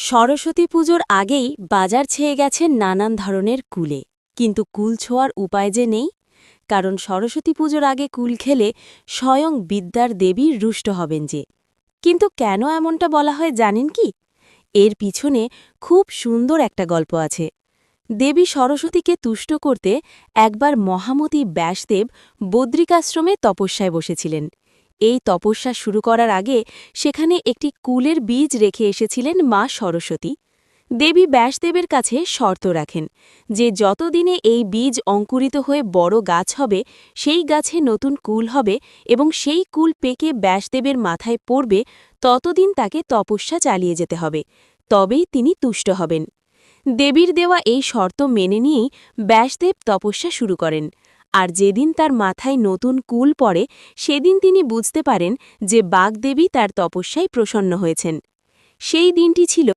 সরস্বতী পুজোর আগেই বাজার ছেয়ে গেছে নানান ধরনের কুলে। কিন্তু কুল ছোঁয়ার উপায় যে নেই, কারণ সরস্বতী পুজোর আগে কুল খেলে স্বয়ং বিদ্যার দেবী রুষ্ট হবেন যে। কিন্তু কেন এমনটা বলা হয় জানেন কি? এর পিছনে খুব সুন্দর একটা গল্প আছে। দেবী সরস্বতীকে তুষ্ট করতে একবার মহামতি ব্যাসদেব বদ্রিকাশ্রমে তপস্যায় বসেছিলেন। এই তপস্যা শুরু করার আগে সেখানে একটি কুলের বীজ রেখে এসেছিলেন মা সরস্বতী। দেবী ব্যাসদেবের কাছে শর্ত রাখেন যে যতদিনে এই বীজ অঙ্কুরিত হয়ে বড় গাছ হবে, সেই গাছে নতুন কুল হবে এবং সেই কুল পেকে ব্যাসদেবের মাথায় পড়বে, ততদিন তাকে তপস্যা চালিয়ে যেতে হবে। তবেই তিনি তুষ্ট হবেন। দেবীর দেওয়া এই শর্ত মেনে নিয়েই ব্যাসদেব তপস্যা শুরু করেন। আর যেদিন তার মাথায় নতুন কুল পড়ে, সেদিন তিনি বুঝতে পারেন যে বাগদেবী তার তপস্যায় প্রসন্ন হয়েছেন। সেই দিনটি ছিল